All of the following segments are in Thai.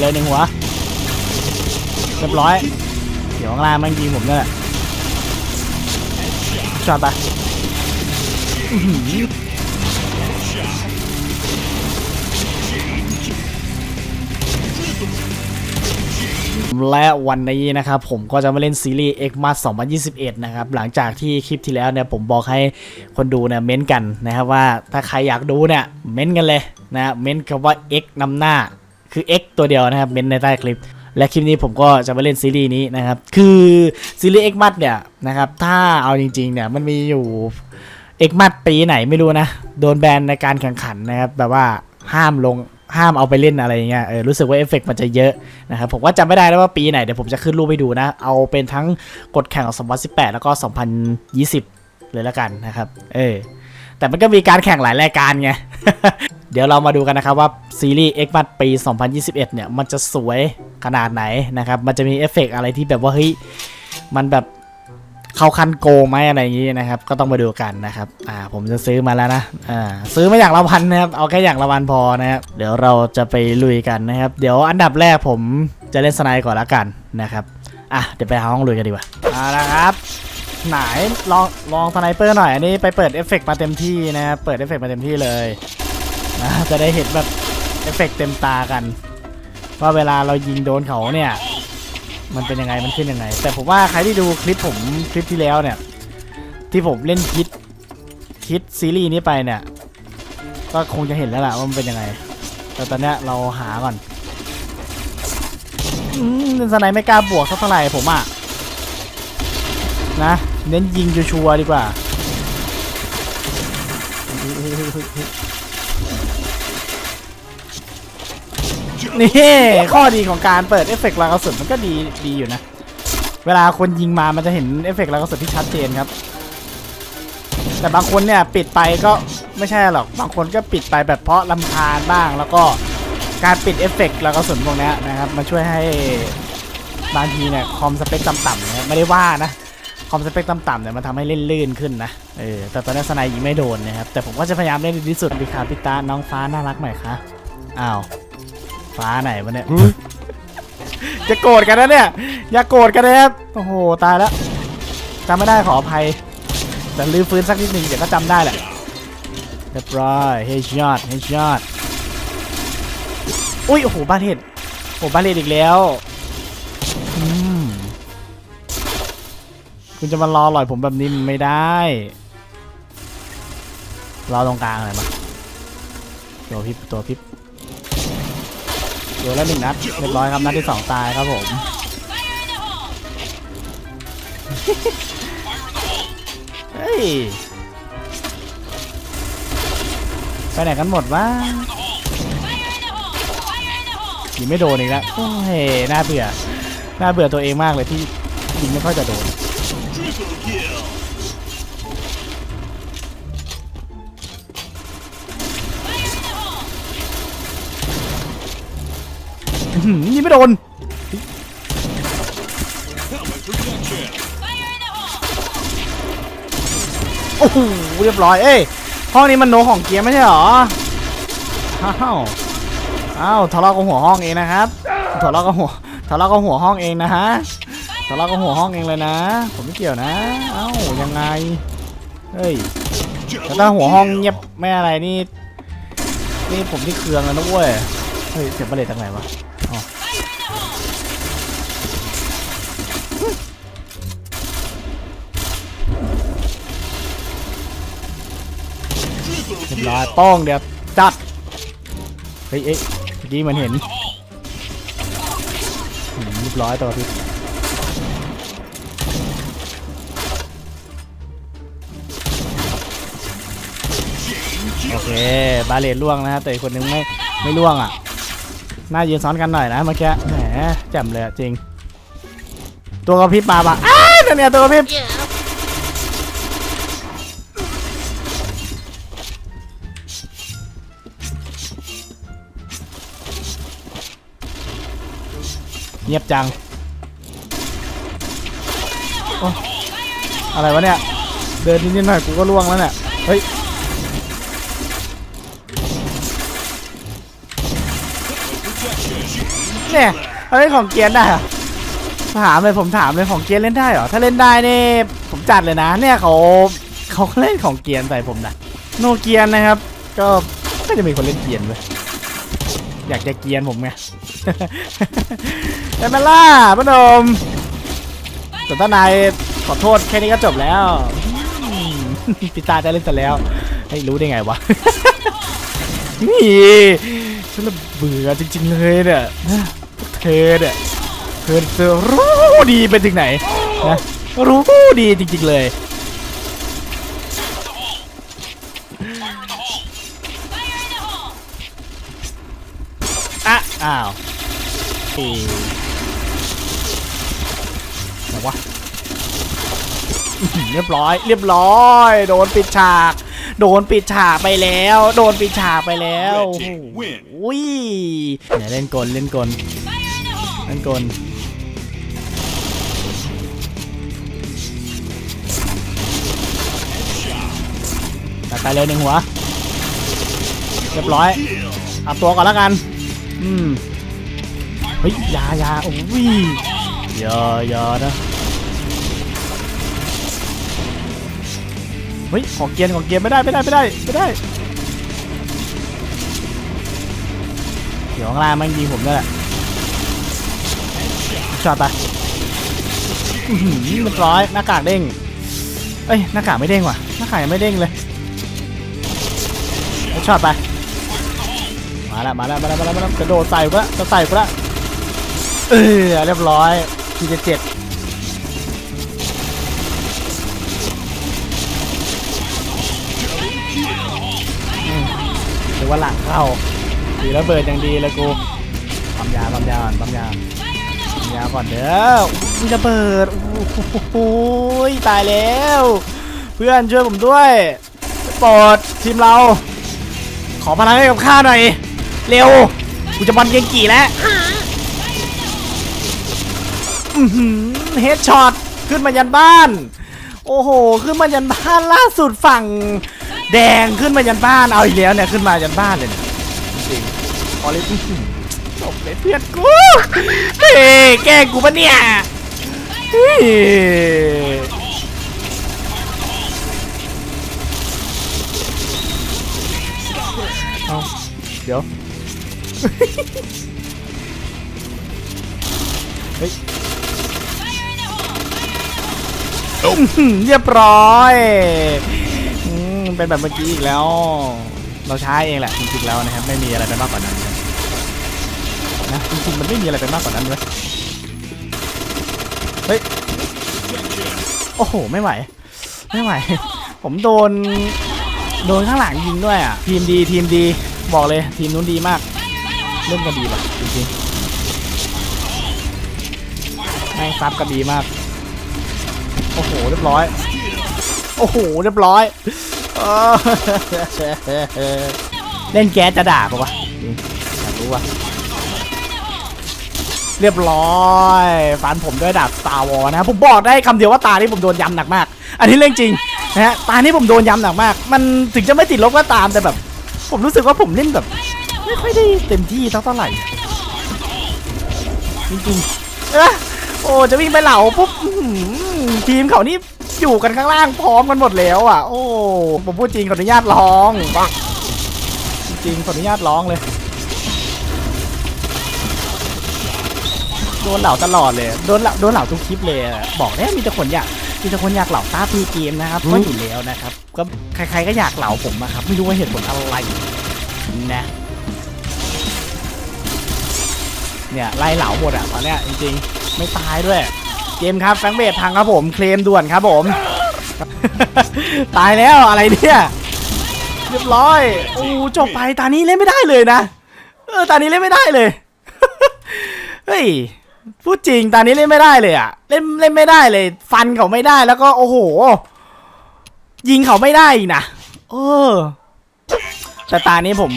เลยหนึ่งหัวเรียบร้อย เดี๋ยวข้างล่างมันยิงผมนั่นแหละช็อตไปและวันนี้นะครับผมก็จะมาเล่นซีรีส์ X m a 2021 นะครับ หลังจากที่คลิปที่แล้วเนี่ยผมบอกให้คนดูเนี่ยเม้นต์กันนะครับว่าถ้าใครอยากดูเนี่ยเม้นต์กันเลยนะเม้นต์คำว่า X นำหน้า คือ X ตัวเดียวนะครับเม้นต์ในใต้คลิป และคลิปนี้ผมก็จะมาเล่นซีรีส์นี้นะครับ คือซีรีส์ X m a เนี่ยนะครับ ถ้าเอาจริงๆเนี่ยมันมีอยู่ X m a ปีไหนไม่รู้นะ โดนแบนในการแข่งขันนะครับแบบว่าห้ามลงห้ามเอาไปเล่นอะไรอย่างเงี้ย เออ รู้สึกว่าเอฟเฟกต์มันจะเยอะนะครับ ผมว่าจำไม่ได้แล้วว่าปีไหน เดี๋ยวผมจะขึ้นรูปให้ดูนะ เอาเป็นทั้งกฎแข่งของ 2018 แล้วก็ 2020 เลยละกันนะครับ เออ แต่มันก็มีการแข่งหลายรายการไง เดี๋ยวเรามาดูกันนะครับว่าซีรีส์ X m a ปี 2021 เนี่ย มันจะสวยขนาดไหนนะครับ มันจะมีเอฟเฟกต์อะไรที่แบบว่าเฮ้ย มันแบบเข้าคันโกไหมอะไรอย่างนี้นะครับ ก็ต้องมาดูกันนะครับ อ่า ผมจะซื้อมาแล้วนะ อ่า ซื้อมาอย่างละวันนะครับ เอาแค่อย่างละวันพอนะครับ เดี๋ยวเราจะไปลุยกันนะครับ เดี๋ยวอันดับแรกผมจะเล่นสไนด์ก่อนละกันนะครับ อะ เดี๋ยวไปหาห้องลุยกันดีกว่าเอาละครับ ไหนลองลองสไนเปอร์หน่อยอันนี้ไปเปิดเอฟเฟกต์มาเต็มที่นะครับเปิดเอฟเฟกต์มาเต็มที่เลยนะจะได้เห็นแบบเอฟเฟกต์เต็มตากัน ว่าเวลาเรายิงโดนเขาเนี่ย มันเป็นยังไงมันขึ้นยังไง แต่ผมว่าใครที่ดูคลิปผมคลิปที่แล้วเนี่ย ที่ผมเล่นคิดคิดซีรีส์นี้ไปเนี่ย ก็คงจะเห็นแล้วล่ะว่ามันเป็นยังไง แต่ตอนเนี้ยเราหาก่อนอืมสไนไม่กล้าบวกสักเท่าไหร่ผมอะนะ เน้นยิงชัวร์ดีกว่า นี่ ข้อดีของการเปิดเอฟเฟกต์ลากระสุนมันก็ดีดีอยู่นะ เวลาคนยิงมามันจะเห็นเอฟเฟกต์ลากระสุนที่ชัดเจนครับ แต่บางคนเนี่ยปิดไปก็ไม่ใช่หรอก บางคนก็ปิดไปแบบเพราะลำคาญบ้าง แล้วก็การปิดเอฟเฟกต์ลากระสุนพวกนี้นะครับ มาช่วยให้บางทีเนี่ยคอมสเปคต่ำๆเนี่ยไม่ได้ว่านะ อมสเปคต่ำๆเนี่ยมันทำให้เล่นลื่นขึ้นนะ เออ แต่ตอนนี้สไนยิงไม่โดนนะครับ แต่ผมก็จะพยายามเล่นดีที่สุดดีค่ะพี่ตา น้องฟ้าน่ารักไหมคะอ้าว ฟ้าไหนวะเนี่ย จะโกรธกันนะเนี่ย อย่าโกรธกันนะครับ โอ้โห ตายแล้วจำไม่ได้ขออภัย แต่ลืมฟื้นสักนิดหนึ่งเดี๋ยวก็จำได้แหละ เรียบร้อยเฮชยอดเฮชยอด อุ้ย โอ้โหบาเลตโอ้โหบาเลตอีกแล้ว คุณจะมารอหล่อยผมแบบนี้มันไม่ได้รอตรงกลางเลยมาตัวพิบตัวพิบตัวละหนึ่งนัดเรียบร้อยครับนัดที่สองตายครับผมเฮ้ยไปไหนกันหมดวะยิงไม่โดนอีกแล้วโอ้ยน่าเบื่อน่าเบื่อตัวเองมากเลยที่ยิงไม่ค่อยจะโดน อื้อหือยิงไม่โดนโอ้โหเรียบร้อยเอ้ยห้องนี้มันโนของเกียร์ไม่ใช่หรออ้าวอ้าวทะเลาะกับหัวห้องเองนะครับทะเลาะกับหัวทะเลาะกับหัวห้องเองนะฮะ ทะเลาะกับหัวห้องเองเลยนะ ผมไม่เกี่ยวนะ เอ้ายังไง เฮ้ยแต่ถ้าหัวห้องเงียบไม่อะไรนี่ นี่ผมที่เคืองแล้วนะเว้ย เฮ้ยเสียงประเด็นจากไหนวะเรียบร้อยป้องเดี๋ยวจัด เฮ้ยเอ้ยเมื่อกี้มันเห็นเรียบร้อยตัวพี่ โอเค บาเลนล่วงนะฮะแต่อีกคนนึงไม่ไม่ล่วงอะน่ายืนซ้อนกันหน่อยนะเมื่อกี้แหมแจ่มเลยจริง ตัวกระพริบมาปะอ้าวนั่เนี่ยตัวกระพริบเงียบจังโอ้อะไรวะเนี่ย เดินนิดๆหน่อยกูก็ล่วงแล้วเนี่ย เฮ้ย เนี่ยเขาเล่นของเกียร์ได้เหรอถามเลยผมถามเลยของเกียร์เล่นได้เหรอถ้าเล่นได้นี่ผมจัดเลยนะ เนี่ยเขาเขาเล่นของเกียร์ใส่ผมนะโนเกียร์นะครับ ก็ก็จะมีคนเล่นเกียร์เลยอยากจะเกียร์ผมไงได้ไหมล่ะพนมแต่ถ้านายขอโทษแค่นี้ก็จบแล้วพี่ตาจะเล่นแต่แล้วให้รู้ได้ไงวะนี่ฉันเบื่อจริงๆเลยเนี่ย เธอเนี่ยเธอเธอรู้ดีไปถึงไหนนะรู้ดีจริงๆเลยอะอ้าวเอ๊ะไหนวะอื้อหือเรียบร้อย เรียบร้อย โดนปิดฉาก โดนปิดฉากไปแล้ว โดนปิดฉากไปแล้วโอ้โหอุ้ยเนี่ยเล่นกลเล่นกล เล่นกลตัดไปเลยหนึ่งหัว เรียบร้อยอาตัวก่อนแล้วกัน อืม เฮ้ยยายาโอ้ยยายานะ เฮ้ย ของเกียนของเกียนไม่ได้ ไม่ได้ ไม่ได้ ไม่ได้เดี๋ยวข้างล่างมันยิงผมด้วยแหละ ช็อตไปอื้อหือเรียบร้อยหน้ากากเด้งเอ้ยหน้ากากไม่เด้งว่ะหน้ากากยังไม่เด้งเลยช็อตไปมาแล้วมาแล้วมาแล้วมาแล้วมาแล้วกระโดดใส่กูละจะใส่กูละเออเรียบร้อยทีเจ็ดหรือว่าหลังเข้าถือระเบิดอย่างดีเลยกูปั๊มยาปั๊มยาปั๊มยา ยาก่อนเด้ออุ้ยระเบิดโอ้โหตายแล้ว เพื่อนช่วยผมด้วยปรดทีมเรา ขอพลังให้กับข้าหน่อย เร็วกูจะบอลเกงกี่แล้วเฮดช็อตขึ้นมายันบ้าน โอ้โห ขึ้นมายันบ้านล่าสุดฝั่ง แดงขึ้นมายันบ้านเอาอีกแล้วเนี่ยขึ้นมายันบ้านเลยจริงๆอเลยอื้อหือ จบเลยเพื่อนกูเฮ้ยแกล้งกูปะเนี่ยเฮ้ยเอาเดี๋ยว เฮ้ยเรียบร้อยอืมเป็นแบบเมื่อกี้อีกแล้ว เราใช้เองแหละจริงๆแล้วนะครับ ไม่มีอะไรไปมากกว่านั้น นะจริงๆมันไม่มีอะไรไปมากกว่านั้นเลยเฮ้ยโอ้โห ไม่ไหว ไม่ไหว ผมโดน โดนข้างหลังยิงด้วยอะ ทีมดีทีมดีบอกเลย ทีมนู้นดีมาก เล่นกันดีป่ะจริงๆแม่งซับกันดีมาก โอ้โห เรียบร้อย โอ้โห เรียบร้อย เล่นแก๊สจะด่าปะวะอยากรู้วะ เรียบร้อยฟันผมด้วยดาบตาวอนะผมบอกได้คำเดียวว่าตาที่ผมโดนยำหนักมาก อันนี้เรื่องจริงนะฮะตาที่ผมโดนยำหนักมาก มันถึงจะไม่ติดลบก็ตามแต่แบบ ผมรู้สึกว่าผมเล่นแบบ ไม่ค่อยได้เต็มที่เท่าเท่าไหร่จริงๆเอะโอ้จะวิ่งไปเหล่าปุ๊บอื้อหือทีมเขานี่อยู่กันข้างล่างพร้อมกันหมดแล้วอะ โอ้ผมพูดจริงขออนุญาตร้องปังจริงๆขออนุญาตร้องเลย โดนเหล่าตลอดเลย โดนเหล่าโดนเหล่าทุกคลิปเลยอะบอกแล้วมีแต่คนอยากมีแต่คนอยากเหล่าตาพีเกมนะครับก็อยู่แล้วนะครับ ก็ใครๆก็อยากเหล่าผมอะครับ ไม่รู้ว่าเหตุผลอะไรนะ เนี่ยไล่เหลาหมดอะตอนเนี้ยจริงๆ ไม่ตายด้วย เกมครับแฟงเบสพังครับผมเคลมด่วนครับผม ตายแล้วอะไรเนี่ยเรียบร้อยโอ้จบไปตานี้เล่นไม่ได้เลยนะ เออตานี้เล่นไม่ได้เลย เฮ้ย พูดจริงตานี้เล่นไม่ได้เลยอะเล่นเล่นไม่ได้เลย ฟันเขาไม่ได้แล้วก็โอ้โห ยิงเขาไม่ได้อีกนะเออแต่ตานี้ผม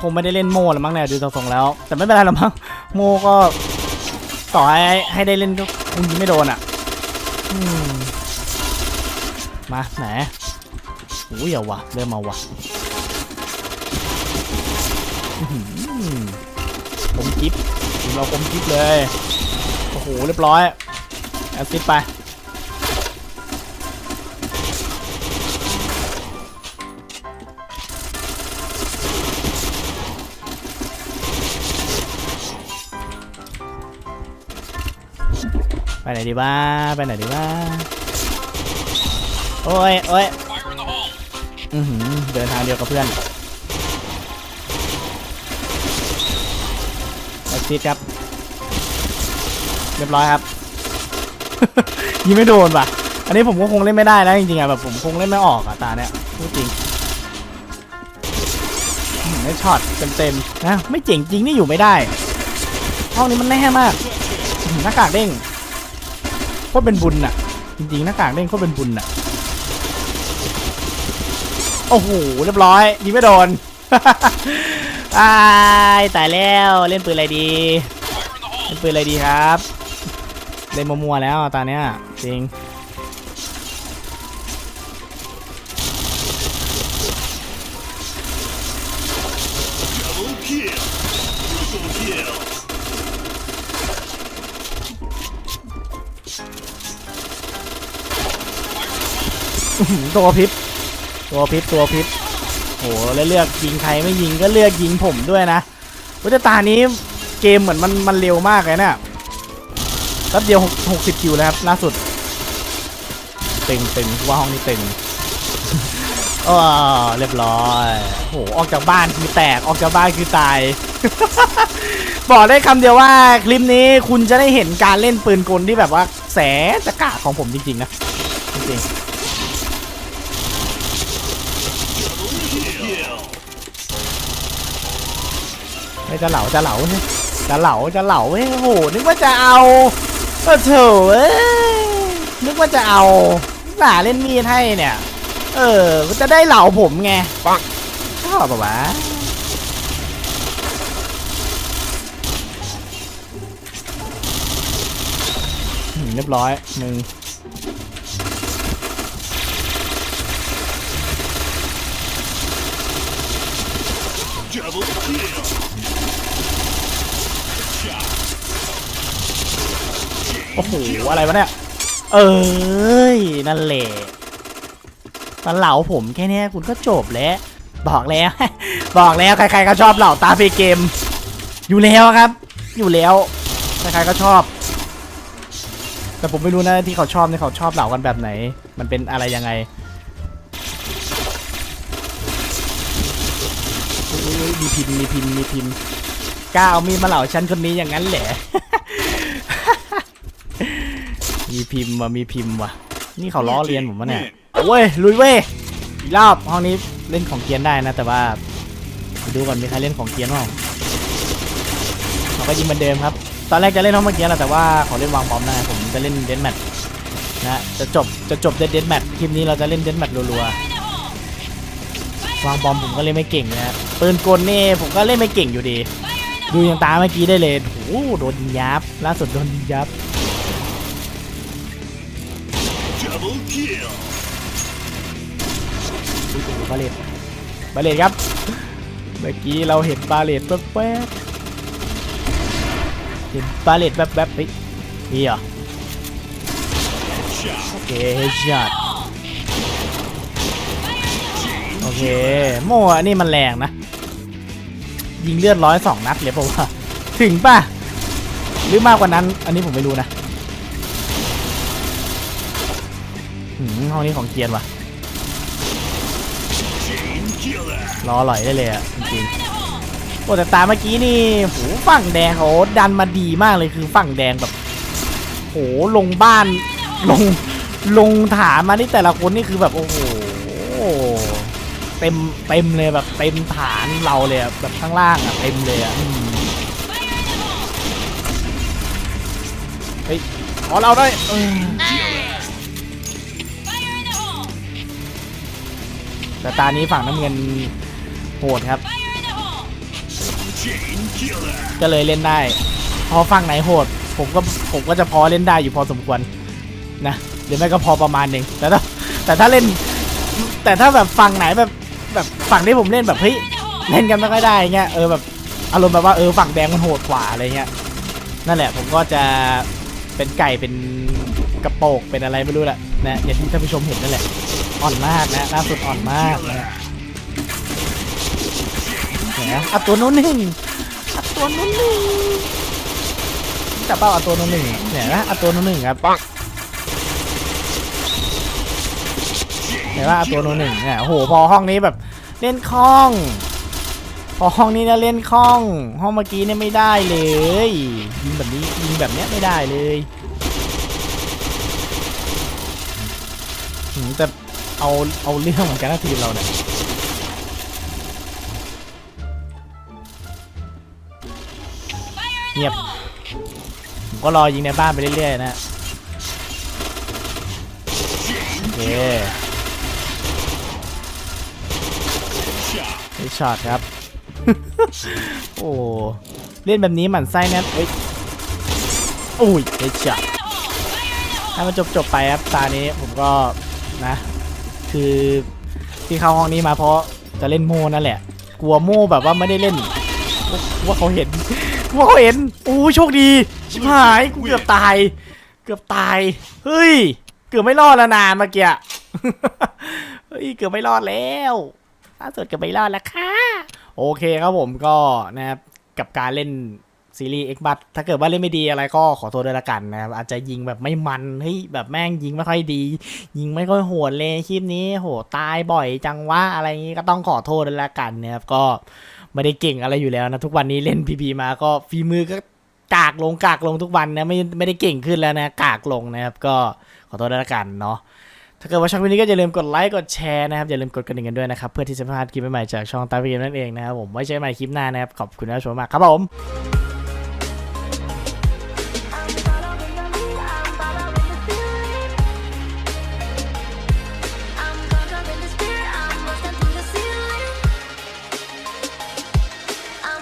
คงไม่ได้เล่นโม่แล้วมั้งเนี่ยดูทรงแล้ว แต่ไม่เป็นไรหรอกมั้งโม่ก็ต่อให้ให้ได้เล่นก็คงยิงไม่โดนอะมาไหนโอ้ยเอาวะเริ่มเอาวะผมกิฟ เราคมคิดเลย โอ้โห เรียบร้อย แอสซิดไป ไปไหนดีบ้าไปไหนดีบ้าโอ้ยโอ้ยอือหือเดินทางเดียวกับเพื่อนแอสซิดครับ เรียบร้อยครับ ยิงไม่โดนป่ะ อันนี้ผมก็คงเล่นไม่ได้แล้วจริงๆอะแบบผมคงเล่นไม่ออกอะตาเนี้ยพูดจริงไม่ช็อตเต็มๆนะไม่เจ๋งจริงนี่อยู่ไม่ได้ ห้องนี้มันแน่มากหน้ากากเด้งโคตรเป็นบุญอะ จริงๆหน้ากากเด้งโคตรเป็นบุญอะโอ้โหเรียบร้อยยิงไม่โดนตายตายแล้วเล่นปืนอะไรดี เล่นปืนอะไรดีครับ เล่นมัวๆแล้วตอนเนี้ยจริงตัวพิษตัวพิษตัวพิษโหแล้วเลือกยิงใครไม่ยิงก็เลือกยิงผมด้วยนะวิจตานี้เกมเหมือนมันมันเร็วมากเลยเนี่ย แป๊บเดียว60คิวแล้วครับล่าสุดเตึงตึงว่าห้องนี้เตึงโอ้เรียบร้อยโหออกจากบ้านคือแตกออกจากบ้านคือตาย บอกได้คำเดียวว่าคลิปนี้คุณจะได้เห็นการเล่นปืนกลที่แบบว่าแสจะกะของผมจริงๆนะจริงไม่จะเหลาจะเหลาเนี่ยจะเหลาจะเหลาเฮ้ยโอ้โหนึกว่าจะเอา โอ้โถเอ้ยนึกว่าจะเอาหนาเล่นมีดให้เนี่ย เออก็จะได้เหลาผมไงปังชอบปะวะอืมเรียบร้อยมึง โอ้โห อะไรวะเนี่ย เอ้ย นั่นแหละมันเหลาผมแค่เนี้ยคุณก็จบแล้ว บอกแล้ว บอกแล้วใครๆก็ชอบเหล่าตาเฟเกม อยู่แล้วครับ อยู่แล้ว ใครๆก็ชอบ แต่ผมไม่รู้นะที่เขาชอบนี่เขาชอบเหล่ากันแบบไหน มันเป็นอะไรยังไงมีพิมมีพิมมีพิมกล้าเอามีดมาเหล่าฉันคนนี้อย่างนั้นแหละ พิมพ์ว่ะมีพิมพ์ว่ะ นี่เขาล้อเลียนผมวะเนี่ยโอ้ยลุยเว้ยอีกรอบห้องนี้เล่นของเกียนได้นะ แต่ว่าไปดูก่อนมีใครเล่นของเกียนบ้างเราก็ยิงเหมือนเดิมครับ ตอนแรกจะเล่นห้องเมื่อกี้แหละแต่ว่าขอเล่นวางบอมนะผมจะเล่นเดนแมทนะจะจบจะจบเดนเดนแมทคลิปนี้เราจะเล่นเดนแมทรัวๆวางบอมผมก็เล่นไม่เก่งนะฮะปืนกลนี่ผมก็เล่นไม่เก่งอยู่ดี ดูอย่างตาเมื่อกี้ได้เลยโอ้โหโดนยิงยับล่าสุดโดนยิงยับ kill. บาเลตบาเลตครับ เมื่อกี้เราเห็นบาเลตแวบๆเห็นบาเลตแวบๆเฮ้ยมีเหรอ Shot. โอเคเฮดช็อตโอเคโม่อันนี้มันแรงนะ ยิงเลือดร้อยสองนัดเลยเปล่าวะถึงป่ะ หรือมากกว่านั้น อันนี้ผมไม่รู้นะ หืมห้องนี้ของเกียร์ว่ะรออร่อยได้เลยอะจริงๆโอ้แต่ตาเมื่อกี้นี่โหฝั่งแดงเขาดันมาดีมากเลยคือฝั่งแดงแบบโหลงบ้านลงลงฐานมานี่แต่ละคนนี่คือแบบโอ้โหเต็มเต็มเลยแบบเต็มฐานเราเลยแบบข้างล่างอะเต็มเลยอะเฮ้ยขอเราด้เอ แต่ตานี้ฝั่งน้ำเงินโหดครับ ก็เลยเล่นได้ พอฝั่งไหนโหด ผมก็ผมก็จะพอเล่นได้อยู่พอสมควรนะหรือไม่ก็พอประมาณหนึ่งแต่ถ้าแต่ถ้าเล่น แต่ถ้าแบบฝั่งไหนแบบแบบฝั่งที่ผมเล่นแบบเฮ้ยเล่นกันไม่ค่อยได้เงี้ยเออแบบอารมณ์แบบว่าเออฝั่งแดงมันโหดกว่าอะไรเงี้ยนั่นแหละผมก็จะเป็นไก่เป็นกระโปกเป็นอะไรไม่รู้แหละนะอย่างที่ท่านผู้ชมเห็นนั่นแหละ อ่อนมากนะล่าสุดอ่อนมากนะแหมอัดตัวโน้นหนึ่งอัดตัวโน้นหนึ่งจับเป้าอัดตัวโน้นหนึ่งเนี่ยนะอัดตัวโน้นหนึ่งครับปังเห็นว่าอัดตัวโน้นหนึ่งเนี่ยโอ้โหพอห้องนี้แบบเล่นคล่อง พอห้องนี้เนี่ยเล่นคล่อง ห้องเมื่อกี้เนี่ยไม่ได้เลยยิงแบบนี้ยิงแบบเนี้ยไม่ได้เลยหืมจะ เอาเอาเรื่องเหมือนกันนะทีมเราเนี่ยเงียบผมก็รอยิงในบ้านไปเรื่อยๆนะโอเคเฮดช็อตครับ โอ้ เล่นแบบนี้หมันไส้แน่เอ้ยโอ้ยเฮดช็อตให้มันจบจบๆไปครับ ตานี้ผมก็นะ คือที่เข้าห้องนี้มาเพราะจะเล่นโม่นั่นแหละ กลัวโม่แบบว่าไม่ได้เล่นว่าเขาเห็นว่าเขาเห็นโอ้โชคดีชิบหายกูเกือบตาย เกือบตายเฮ้ยเกือบไม่รอดแล้วนานเมื่อกี้เฮ้ยเกือบไม่รอดแล้วล่าสุดเกือบไม่รอดแล้วค่ะโอเคครับผมก็นะครับกับการเล่น ซีรีส์ X บัตถ้าเกิดว่าเล่นไม่ดีอะไรก็ขอโทษด้วยละกันนะครับอาจจะยิงแบบไม่มันเฮ้ยแบบแม่งยิงไม่ค่อยดี ยิงไม่ค่อยโหดเลยคลิปนี้โหตายบ่อยจังวะอะไรอย่างงี้ก็ต้องขอโทษด้วยละกันนะครับก็ไม่ได้เก่งอะไรอยู่แล้วนะทุกวันนี้เล่นพีพีมาก็ฝีมือก็กากลงกากลงทุกวันนะไม่ไม่ได้เก่งขึ้นแล้วนะกากลงนะครับก็ขอโทษด้วยละกันเนาะถ้าเกิดว่าชอบคลิปนี้ก็อย่าลืมกดไลค์กดแชร์นะครับอย่าลืมกดกระดิ่งกันด้วยนะครับเพื่อที่จะไม่พลาดคลิปใหม่ๆจากช่องตาวีนั่นเองนะครับผมไว้เจอกันใหม่คลิปหน้านะครับขอบคุณที่ชมมากครับผม